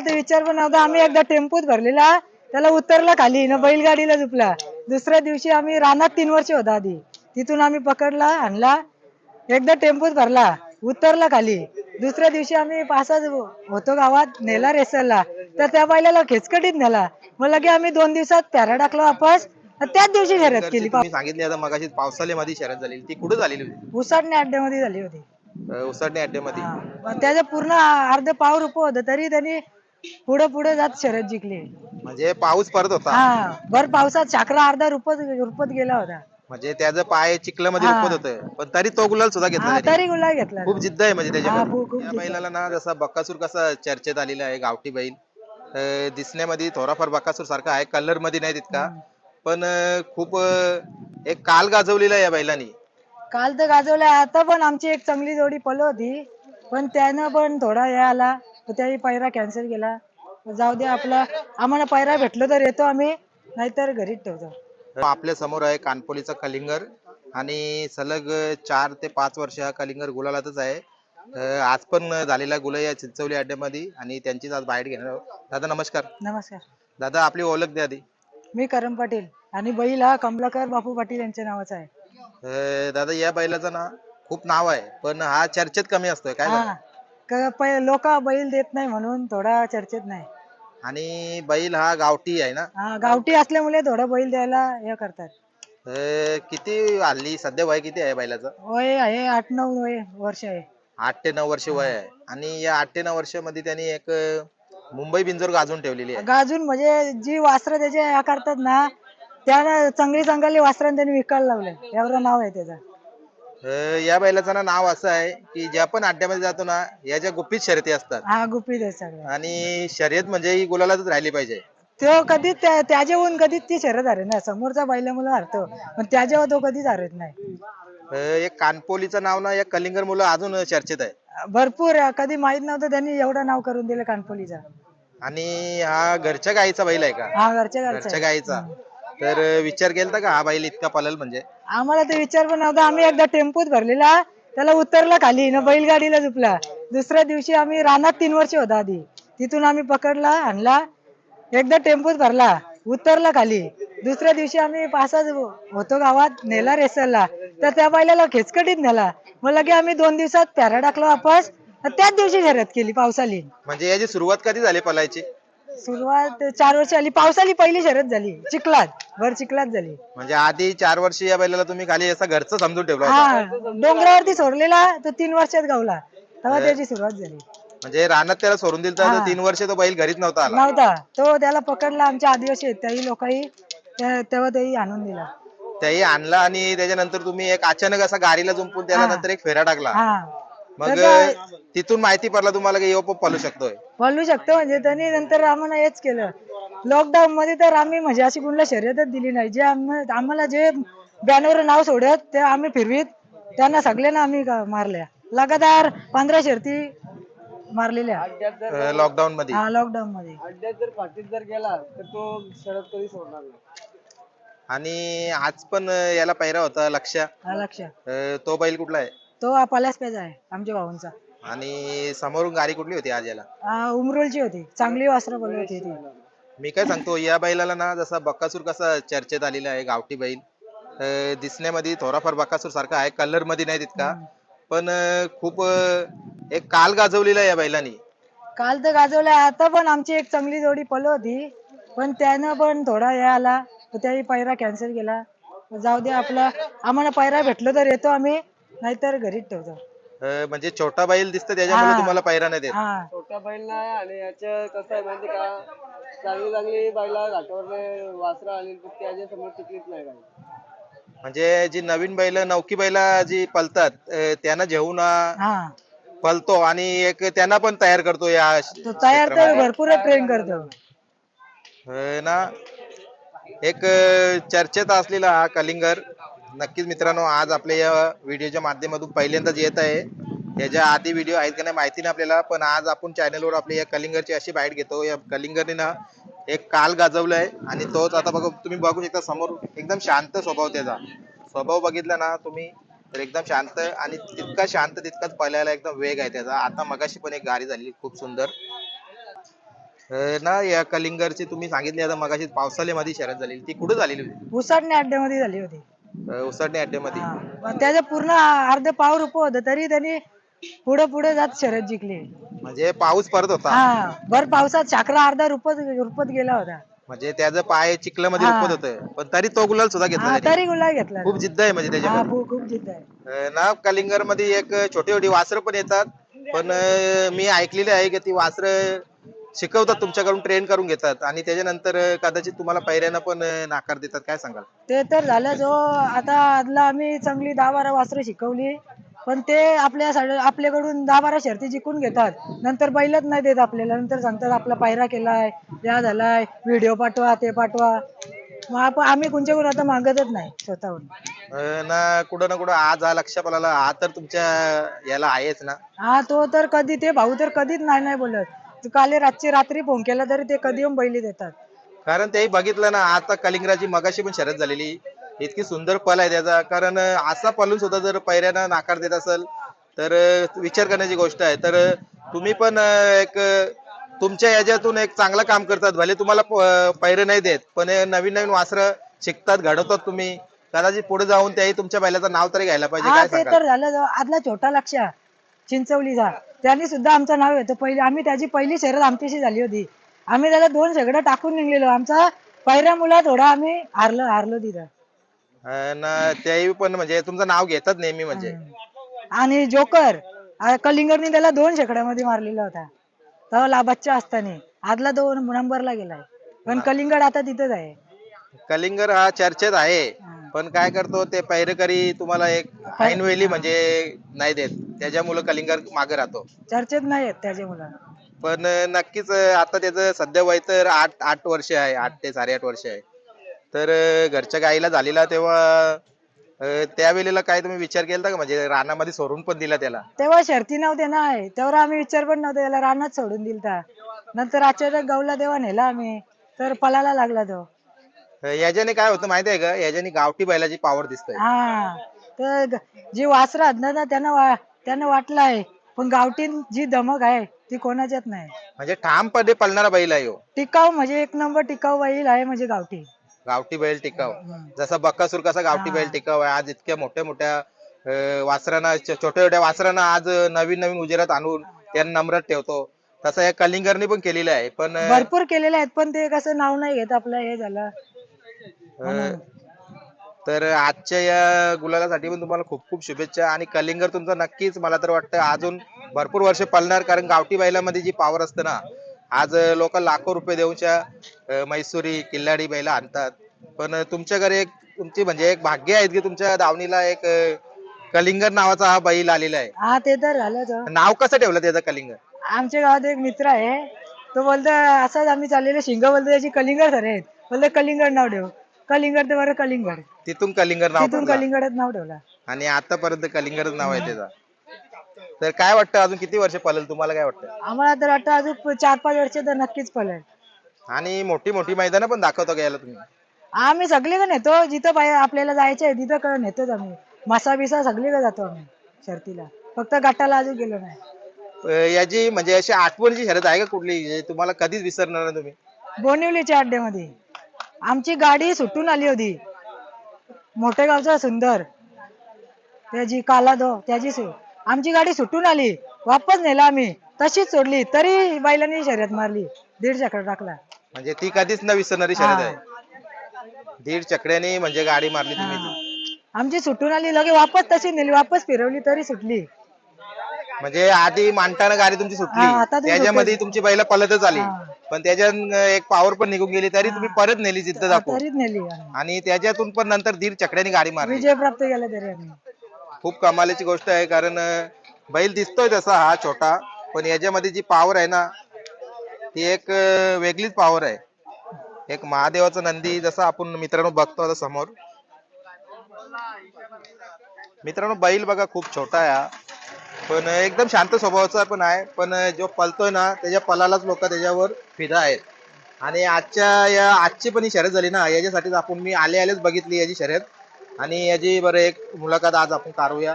ते विचार पण नव्हता. आम्ही एकदा टेम्पोत भरलेला. त्याला उतरला खाली. न बैलगाडीला झुपला. दुसऱ्या दिवशी आम्ही रानात तीन वर्ष होता आधी. तिथून आम्ही पकडला आणला. एकदा टेम्पोत भरला. उतरला खाली. दुसऱ्या दिवशी आम्ही पासाच होतो गावात नेला रेसलला तर त्या बैलाला खेचकटीत नेला. मग लगे आम्ही दोन दिवसात पॅरा टाकला वापस. आणि त्याच दिवशी शर्यत केली. तुम्ही सांगितली आता मगाशी पावसाळ्यामध्ये शर्यत झालेली ती कुठे झालेली होती? अड्ड्यामध्ये झाली होती. अं, उसाटणे अड्ड्यामध्ये. हा. मग त्याचं पूर्ण अर्ध पाव रुपये होतं. तरी त्यांनी पुढे पुढे जात शर्यत जिंकली. म्हणजे पाऊस पडत होता. हा भर पावसात शाकरा अर्धा रुपत रुपत गेला होता. म्हणजे त्याचं पाय चिखलामध्ये हा. रुपत होतं. पण तरी तो गुलाल सुद्धा घेतला हा त्याने. तरी गुलाल घेतला खूप जिद्द आहे म्हणजे हा, खूप- त्याच्यामध्ये. खूप या जिद्द. बैलाला ना जसा बक्कासूर कसा चर्चेत आलेला आहे गावठी बैल. अं, दिसण्यामध्ये थोडाफार बक्कासूर सारखा आहे कलरमध्ये नाही तितका पण अं, खूप अं, एक काल गाजवलेला या बैलांनी. काल तर गाजवल्या आता पण आमची एक चांगली जोडी पलो होती पण त्यानं पण थोडा हे आला तर त्याही पायरा कॅन्सल केला. जाऊ दे आपला आम्हाला पायरा भेटलो तर येतो आम्ही नाहीतर घरीच ठेवतो. आपल्यासमोर आहे कानपोलीचा कलिंगर आणि सलग चार ते पाच वर्ष हा कलिंगर गुलालातच आहे. अं, आज पण झालेला गुला या चिंचवली अड्ड्यामध्ये आणि त्यांचीच आज बाहेर घेणार आहोत. दादा नमस्कार. नमस्कार. दादा आपली ओळख द्या आधी. मी करण पाटील आणि बैल हा कमलाकर बापू पाटील यांच्या नावाचा आहे. अं, दादा या बैलाचं ना खूप नाव आहे पण हा चर्चेत कमी असतोय. काय झालं? लोक बैल देत नाही म्हणून थोडा चर्चेत नाही. आणि बैल हा गावठी आहे ना? हा गावठी असल्यामुळे थोडं बैल द्यायला हे करतात. अं, किती हल्ली सध्या वय किती आहे बैलाचं? वय आहे आठ नऊ वय वर्ष आहे. आठ ते नऊ वर्ष वय आहे. आणि या आठ ते नऊ वर्षामध्ये त्यांनी एक अं, मुंबई बिंजोर गाजून ठेवलेली आहे. गाजून म्हणजे जी वास्त्र त्याचे हे करतात ना त्याला चांगली चांगली वास्त्र त्यांनी विकायला लावले. एवढं नाव आहे त्याचं. अं, या बैलाचं ना नाव असं आहे की ज्या पण अड्ड्यामध्ये जातो ना याच्या गुपित शर्यती असतात. हा गुपित आहे सगळं. आणि शर्यत म्हणजे ही गुलालातच राहिली पाहिजे. तो त्या- त्याच्याहून कधीच ती शरद हरे ना समोरचा बैलामुळे हरतो पण त्याच्यावर तो कधीच हरत नाही. अं, एक कानपोलीचं नाव ना या कलिंगर मुलं अजून चर्चेत आहे. भरपूर आहे. कधी माहीत नव्हतं त्यांनी एवढं नाव करून दिलं कानपोलीचा. आणि हा घरच्या गाईचा बैल आहे का? हा घरच्या घरचा घरच्या आहे. गाईचा. तर विचार केलता का हा बैल इतका पलल म्हणजे? आम्हाला ते विचार पण नव्हता. आम्ही एकदा टेम्पोत भरलेला. त्याला उतरला खाली न बैलगाडीला झुपला. दुसऱ्या दिवशी आम्ही रानात तीन वर्ष होता आधी. तिथून आम्ही पकडला आणला. एकदा टेम्पोत भरला उतरला खाली. दुसऱ्या दिवशी आम्ही पासाच होतो गावात नेला रेसलला तर त्या बैलाला खेचकटीत नेला. मग लगे आम्ही दोन दिवसात पॅरा टाकला वापस. त्याच दिवशी शर्यत केली पावसाली. म्हणजे याची सुरुवात कधी झाली पलायची? सुरुवात चार वर्ष आली. पावसाली पहिली शर्यत झाली. चिखलात. भर चिखलात झाली. म्हणजे आधी चार वर्ष या बैलाला तुम्ही खाली असं घरचं समजून ठेवलं होतं. हा डोंगरावरती सोडलेला तो तीन वर्षात गावला. तेव्हा त्याची सुरुवात झाली. म्हणजे रानात त्याला सोडून दिलं तर हा. तीन वर्ष तो बैल घरीच नव्हता आला. नव्हता. तो त्याला पकडला आमच्या आदिवासी आहेत. त्याही लोकही तेव्हा तेही आणून दिला. त्याही आणला आणि त्याच्यानंतर तुम्ही एक अचानक असा गाडीला जुंपून त्याला हा. नंतर एक फेरा टाकला. हा. मग तर तिथून माहिती पडला तुम्हाला की यो पण पळू शकतोय. बोलू शकतो म्हणजे त्यांनी नंतर आम्हाला हेच केलं. लॉकडाऊन मध्ये तर आम्ही म्हणजे अशी कुणाला शर्यतच दिली नाही. जे आम्हा- आम्हाला जे बॅनर नाव सोडत ते आम्ही फिरवीत. त्यांना सगळ्यांना आम्ही मारल्या. लगातार पंधरा शर्ती मारलेल्या. लॉकडाऊन मध्ये हा लॉकडाऊन मध्ये अड्ड्यात जर फाटीत जर गेला तर तो शरद कधी सोडणार नाही? आणि आज पण याला पैरा होता लक्ष हा लक्ष तो बैल कुठला आहे? तो पलास पेज आहे आमच्या भाऊंचा. आणि समोरून गाडी कुठली होती आज याला? उमरोलची होती चांगली वासरं बोलली होती ती. मी काय सांगतो या बैलाला ना जसा बक्कासूर कसा चर्चेत आलेला आहे गावठी बैल अं, दिसण्यामध्ये थोडाफार बक्कासूर सारखा आहे कलरमध्ये नाही तितका. पण अं, खूप अं, एक काल गाजवलेला आहे या बैलांनी. काल तर गाजवल्या आता पण आमची एक चांगली जोडी पलो होती. पण त्यानं पण थोडा हे आला तर त्याही पायरा कॅन्सल केला. जाऊ दे आपला आम्हाला पायरा भेटलो तर येतो आम्ही. नाहीतर घरीच ठेवतो. अं, म्हणजे छोटा बैल दिसतं त्याच्यामुळे हा. तुम्हाला पैरा नाही देत. हा. छोटा बैल नाही आणि याच्या कसं आहे माहिती का? चांगली चांगली बैला घाटावर वासरा आली तर त्याच्यासमोर टिकलीच नाही काही म्हणजे जी नवीन बैल नौकी बैल जी पलतात अं, त्यांना घेऊन अं, हा. पलतो आणि एक त्यांना पण तयार करतो या तो तयार तर भरपूर ट्रेन करतो. अं, ना. एक अं, चर्चेत असलेला हा कलिंगर. नक्कीच मित्रांनो आज आपल्या या व्हिडिओच्या माध्यमातून पहिल्यांदाच येत आहे. याच्या आधी व्हिडिओ आहेत का नाही माहिती नाही आपल्याला पण आज आपण चॅनलवर आपल्या या कलिंगरची अशी बाईट घेतो. या कलिंगरने ना एक काल गाजवलाय आणि तोच आता बघा तुम्ही बघू शकता समोर एकदम शांत स्वभाव त्याचा. स्वभाव बघितला ना तुम्ही तर एकदम शांत आणि तितका शांत तितकाच पळायला एकदम वेग आहे त्याचा. आता मगाशी पण एक गाडी झाली खूप सुंदर. ना या कलिंगरची तुम्ही सांगितली आता मगाशी पावसाळ्यामध्ये शर्यत झालेली. ती कुठे झालेली होती? उसाटणे अड्ड्यामध्ये झाली होती. अं, उसाटणे अड्ड्यामध्ये. हा. पण त्याचं पूर्ण अर्ध पाव रुपये होतं तरी त्यांनी पुढे पुढे जात शर्यत जिंकली. म्हणजे पाऊस पडत होता. हा भर पावसात साखरा अर्धा रुपत रुपत गेला होता. म्हणजे त्याचं पाय चिखलामध्ये हा. रुपत होतं. पण तरी तो गुलाल सुद्धा घेतला हा त्याने. तरी गुलाल घेतला. खूप जिद्द आहे म्हणजे हा त्याच्यामध्ये. खूप खूप जिद्द आहे. अं, ना कलिंगरमध्ये एक छोटी छोटी वासरं पण येतात. पण अं, मी ऐकलेले आहे की ती वासरं शिकवतात तुमच्याकडून ट्रेन करून घेतात आणि त्याच्यानंतर कदाचित तुम्हाला पैऱ्यानं पण नाकार देतात. काय सांगाल? ते तर झालं जो आता आदला आम्ही चांगली दहा बारा वासरं शिकवली पण ते आपल्या साड- आपल्याकडून दहा बारा शर्ती जिंकून घेतात. नंतर बैलच नाही देत आपल्याला. नंतर सांगतात आपला पायरा केलाय या झालाय व्हिडिओ पाठवा ते पाठवा. मग आपण आम्ही कोणच्याकडून आता मागतच नाही स्वतःहून. अं, ना कुठं ना कुठं आज हा लक्ष पडला हा तर तुमच्या याला आहेच ना? हा तो तर कधी ते भाऊ तर कधीच नाही नाही बोलत. काले रातची रात्री फोन केला तरी ते कधी येऊन बैली देतात. कारण तेही बघितलं ना आता कलिंगराची मगाशी पण शर्यत झालेली. इतकी सुंदर पल आहे त्याचा. कारण असा पलून सुद्धा जर पैऱ्यानं नाकार देत असेल तर विचार करण्याची गोष्ट आहे. तर तुम्ही पण एक तुमच्या याच्यातून एक चांगलं काम करतात. भले तुम्हाला पैरे नाही देत पण नवीन नवीन वासरं शिकतात घडवतात तुम्ही. कदाचित पुढे जाऊन त्याही तुमच्या बैलाचं नाव तरी घ्यायला पाहिजे. हा काय ते सांगाल? तर झालं. जो आदला छोटा लक्ष चिंचवलीचा त्यांनी सुद्धा आमचं नाव येतं पहिले आम्ही त्याची पहिली शर्यत आमच्याशी झाली होती. आम्ही त्याला दोन शेगडं टाकून निघलेलो. आमचा पहिल्या मुला थोडा आम्ही हारलो हारलो तिथं. ना त्याही पण म्हणजे तुमचं नाव घेतात नेहमी म्हणजे. आणि जोकर आ, कलिंगडनी त्याला दोन शेकड्यामध्ये मारलेला होता. तेव्हा ला बच्चा असताना. आदला दोन नंबरला गेलाय. पण कलिंगड आता तिथंच आहे. कलिंगर हा चर्चेत आहे. पण काय करतो ते पैरेकरी तुम्हाला एक ऐन वेळी म्हणजे नाही देत. त्याच्यामुळे कलिंगर मागे राहतो. चर्चेत नाही आहेत त्याच्या मुलं पण नक्कीच आता त्याचं सध्या वय तर आठ आठ वर्ष आहे आठ ते साडेआठ वर्ष आहे. तर घरच्या गाईला झालेला तेव्हा अं, त्यावेळेला काय तुम्ही विचार केला का? म्हणजे रानामध्ये सोडून पण दिला त्याला? तेव्हा शर्ती नव्हते ना तेव्हा आम्ही विचार पण नव्हता याला रानात सोडून दिलता. नंतर अचानक गवला तेव्हा नेला आम्ही. तर पलाला लागला तो. याच्याने काय होतं माहिती आहे का? याच्याने गावठी बैलाची पावर दिसते हा तर ग- जी वासरा आहेत ना त्यांना वा त्यांना वाटलं आहे पण गावठी जी धमक आहे ती कोणाच्यात नाही. म्हणजे ठामपणे पळणारा बैल आहे ह्यो. टिकाऊ म्हणजे एक नंबर टिकाऊ बैल आहे म्हणजे गावठी. गावठी बैल टिकाव जसा बक्कासूर कसा गावठी बैल टिकाव आहे. आज इतक्या मोठ्या मोठ्या अं, वासरांना छ- छोट्या छोट्या वासरांना आज नवीन नवीन उजेरात आणून त्यांना नम्रात ठेवतो. तसं या कलिंगरने पण केलेलं आहे. पण अं, भरपूर केलेले आहेत पण ते कसं नाव नाही घेत आपलं हे झालं. अं, तर आजच्या या गुलालासाठी पण तुम्हाला खूप खूप शुभेच्छा आणि कलिंगर तुमचा नक्कीच मला तर वाटतं अजून भरपूर वर्ष पळणार कारण गावठी बैलामध्ये जी पावर असते ना आज लोक लाखो रुपये देऊनच्या अं, मैसुरी किल्लाडी बैल आणतात. पण तुमच्याकडे एक तुमची म्हणजे एक भाग्य आहेत की तुमच्या दावणीला एक अं, कलिंगर नावाचा हा बैल आलेला आहे. हा ते तर झालंच हो. नाव कसं ठेवलं त्याचं कलिंगर? आमच्या गावात एक मित्र आहे. तो बोलतो असंच आम्ही चाललेलो शिंग बोलतो त्याची कलिंगड सर आहेत. बोलतो कलिंगड नाव ठेव. कलिंगड तर बरं कलिंगड. तिथून कलिंगर नाव तिथून पडलं. कलिंगडच नाव ठेवला. आणि आतापर्यंत कलिंगरच नाव आहे त्याचा. तर काय वाटतं अजून किती वर्ष पळेल? तुम्हाला काय वाटतं? आम्हाला तर वाटतं अजून चार पाच वर्ष तर नक्कीच पळेल. आणि मोठी मोठी मैदानं पण दाखवता का याला तुम्ही? आम्ही सगळीकडे नेतो जिथं पाहिजे आपल्याला जायचं आहे तिथं क- नेतोच आम्ही. मासा बिसा सगळीकडे जातो आम्ही शर्तीला. फक्त गटाला अजून गेलो नाही. अं, याची म्हणजे अशी आठवणीची शर्यत आहे का कुठली? जे तुम्हाला कधीच विसरणार नाही तुम्ही? बोनिवलीच्या अड्ड्यामध्ये आमची गाडी सुटून आली होती. मोठेगावचा सुंदर. त्याची काला दो त्याची आमची गाडी सुटून आली. वापस नेला आम्ही. तशीच सोडली. तरी बैलांनी शर्यत मारली. दीड चक्र टाकला. म्हणजे ती कधीच न विसरणारी शर्यत आहे. दीड चकड्याने म्हणजे गाडी मारली तुम्ही ती. आमची सुटून आली. लगे वापस तशी नेली. वापस फिरवली तरी सुटली. म्हणजे आधी मांडताना गाडी तुमची हा, सुटली त्याच्यामध्ये. तुमची बैल पलतच आली. हा. पण त्याच्यात एक पावर पण निघून गेली तरी तुम्ही परत नेली जिद्द दाखवून. तरीच नेली आम्ही. आणि त्याच्यातून पण नंतर दीड चकड्याने गाडी मारली. विजय प्राप्त केला तरी आम्ही. खूप कमालीची गोष्ट आहे कारण अं, बैल दिसतोय तसा हा छोटा पण याच्यामध्ये जी पावर आहे ना ती एक अं, वेगळीच पावर आहे. एक महादेवाचा नंदी जसा आपण मित्रांनो बघतो आता समोर. मित्रांनो बैल बघा खूप छोटा आहे हा. पण एकदम शांत स्वभावाचा पण आहे. पण जो पलतोय ना त्याच्या पलालाच लोक त्याच्यावर फिदा आहेत. आणि आजच्या या आजची पण ही शर्यत झाली ना याच्यासाठीच आपण मी आले आलेच बघितली याची शर्यत. आणि याची बरं एक मुलाखत आज आपण काढूया.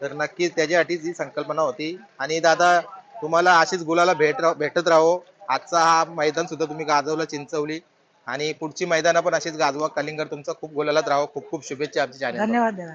तर नक्कीच त्याच्यासाठीच ही संकल्पना होती. आणि दादा तुम्हाला अशीच गुलाला भेट राह- भेटत राहो. आजचा हा मैदान सुद्धा तुम्ही गाजवलं चिंचवली. आणि पुढची मैदानं पण अशीच गाजवा. कलिंगर तुमचं खूप गुलालात राहो. खूप खूप शुभेच्छा आमच्या चॅनल धन्यवाद दादा